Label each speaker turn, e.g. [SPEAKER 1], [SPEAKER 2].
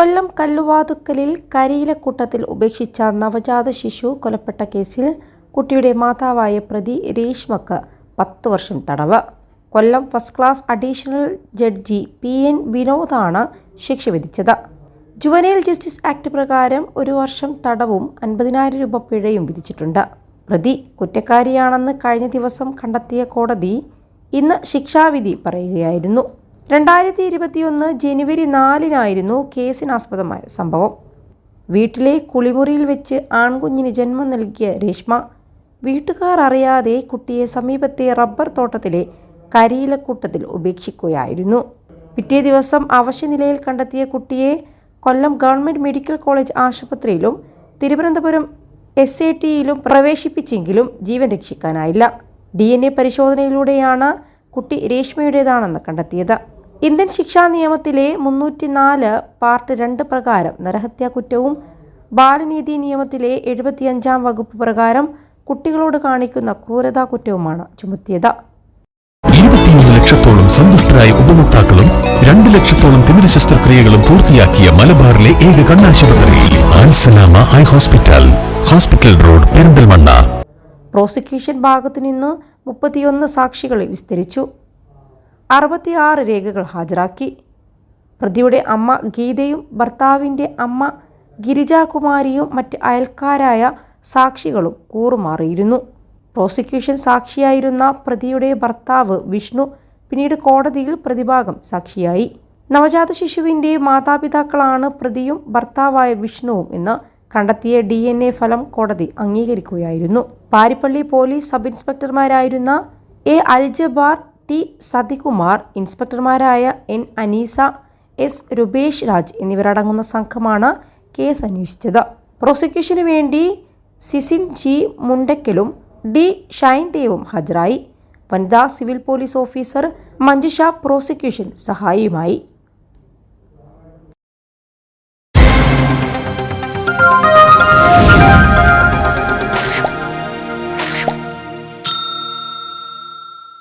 [SPEAKER 1] കൊല്ലം കല്ലുവാതുക്കലിൽ കരിയിലക്കൂട്ടത്തിൽ ഉപേക്ഷിച്ച നവജാത ശിശു കൊലപ്പെട്ട കേസിൽ കുട്ടിയുടെ മാതാവായ പ്രതി രേഷ്മക്ക് പത്ത് വർഷം തടവ്. Kollam first class additional judge P N വിനോദാണ് ശിക്ഷ വിധിച്ചത്. ജുവനൈൽ ജസ്റ്റിസ് ആക്ട് പ്രകാരം ഒരു വർഷം തടവും അൻപതിനായിരം രൂപ പിഴയും വിധിച്ചിട്ടുണ്ട്. പ്രതി കുറ്റക്കാരിയാണെന്ന് കഴിഞ്ഞ ദിവസം കണ്ടെത്തിയ കോടതി ഇന്ന് ശിക്ഷാവിധി പറയുകയായിരുന്നു. രണ്ടായിരത്തി ഇരുപത്തിയൊന്ന് ജനുവരി നാലിനായിരുന്നു കേസിനാസ്പദമായ സംഭവം. വീട്ടിലെ കുളിമുറിയിൽ വെച്ച് ആൺകുഞ്ഞിന് ജന്മം നൽകിയ രേഷ്മ വീട്ടുകാർ അറിയാതെ കുട്ടിയെ സമീപത്തെ റബ്ബർ തോട്ടത്തിലെ കരിയിലക്കൂട്ടത്തിൽ ഉപേക്ഷിക്കുകയായിരുന്നു. പിറ്റേ ദിവസം അവശ്യനിലയിൽ കണ്ടെത്തിയ കുട്ടിയെ കൊല്ലം ഗവൺമെന്റ് മെഡിക്കൽ കോളേജ് ആശുപത്രിയിലും തിരുവനന്തപുരം എസ് എ ടിയിലും പ്രവേശിപ്പിച്ചെങ്കിലും ജീവൻ രക്ഷിക്കാനായില്ല. ഡി എൻ എ പരിശോധനയിലൂടെയാണ് കുട്ടി രേഷ്മയുടേതാണെന്ന് കണ്ടെത്തിയത്. ഇന്ത്യൻ ശിക്ഷാ നിയമത്തിലെ മുന്നൂറ്റി നാല് പാർട്ട് രണ്ട് പ്രകാരം നരഹത്യാ കുറ്റവും ബാലനീതി നിയമത്തിലെ എഴുപത്തിയഞ്ചാം വകുപ്പ് പ്രകാരം കുട്ടികളോട് കാണിക്കുന്ന ക്രൂരതാ കുറ്റവുമാണ് ചുമത്തിയത്.
[SPEAKER 2] ഇരുപത്തിയൊന്ന് ലക്ഷത്തോളം സന്തുഷ്ടരായ ഉപഭോക്താക്കളും രണ്ട് ലക്ഷത്തോളം തിമിര ശസ്ത്രക്രിയകളും പൂർത്തിയാക്കിയ മലബാറിലെ ഏക കണ്ണാശുപത്രി Al Salama eye hospital hospital road Perinthalmanna.
[SPEAKER 1] Prosecution ഭാഗത്തു നിന്ന് മുപ്പത്തിയൊന്ന് സാക്ഷികളെ വിസ്തരിച്ചു. അറുപത്തിയാറ് രേഖകൾ ഹാജരാക്കി. പ്രതിയുടെ അമ്മ ഗീതയും ഭർത്താവിന്റെ അമ്മ ഗിരിജാകുമാരിയും മറ്റ് അയൽക്കാരായ സാക്ഷികളും കൂറുമാറിയിരുന്നു. പ്രോസിക്യൂഷൻ സാക്ഷിയായിരുന്ന പ്രതിയുടെ ഭർത്താവ് വിഷ്ണു പിന്നീട് കോടതിയിൽ പ്രതിഭാഗം സാക്ഷിയായി. നവജാത ശിശുവിന്റെ മാതാപിതാക്കളാണ് പ്രതിയും ഭർത്താവായ വിഷ്ണുവും എന്ന് കണ്ടെത്തിയ ഡി എൻ എ ഫലം കോടതി അംഗീകരിക്കുകയായിരുന്നു. പാരിപ്പള്ളി പോലീസ് സബ് ഇൻസ്പെക്ടർമാരായിരുന്ന എ അൽജബാർ ടി സതികുമാർ ഇൻസ്പെക്ടർമാരായ എൻ അനീസ എസ് രൂപേഷ് രാജ് എന്നിവരടങ്ങുന്ന സംഘമാണ് കേസ് അന്വേഷിച്ചത്. പ്രോസിക്യൂഷന് വേണ്ടി സിസിൻ ജി മുണ്ടക്കലും ഡി ഷൈൻദേവും ഹാജരായി. വനിതാ civil police officer Manjusha prosecution സഹായിയുമായി.